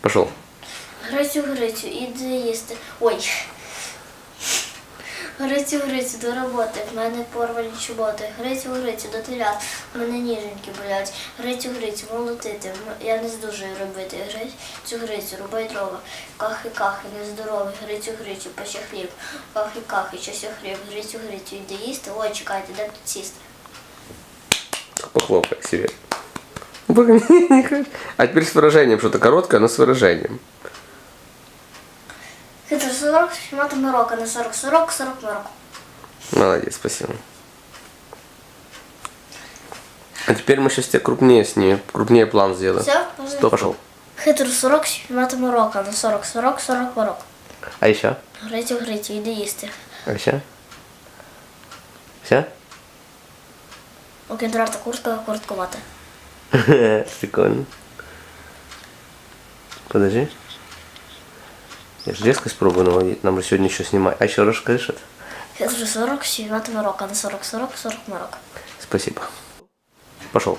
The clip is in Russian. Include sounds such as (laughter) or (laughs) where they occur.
Пошел. Грицю, Грицю, іди їсти. Ой. Грицю, Грицю, до роботи. В мене порвані чоботи. Грицю, Грицю, до телят. В мене ніженьки болять. Грицю, Грицю, молотити. Я не здужую робити. Грицю, Грицю, рубай дрова. Кахи, кахи, нездоровий. Грицю, Грицю, пече хліб. Кахи, кахи, щось хліб. Грицю, Грицю, іди їсти. Ой, чекайте, де тут сісти? Похлопай себе. Не (laughs) хочу. А теперь с выражением, что-то короткое, но с выражением. Хитро 40, мати морока, на 40, 40, 40 морока. Молодец, спасибо. А теперь мы сейчас тебе крупнее с ней, крупнее план сделаем. Все? Кто пошел? Хитро 40, мати морока, на 40, 40, 40 морок. А еще? Грицю, Грицю, іди їсти. А еще? Все? У кіндрарта куртка, куртку мати. (laughs) Прикольно. Подожди. Я же резкость пробую наводить. Нам же сегодня еще снимать. А еще расскажи что-то. Хитро 40, мати морока, на 40, 40, 40 морок. Спасибо. Пошел.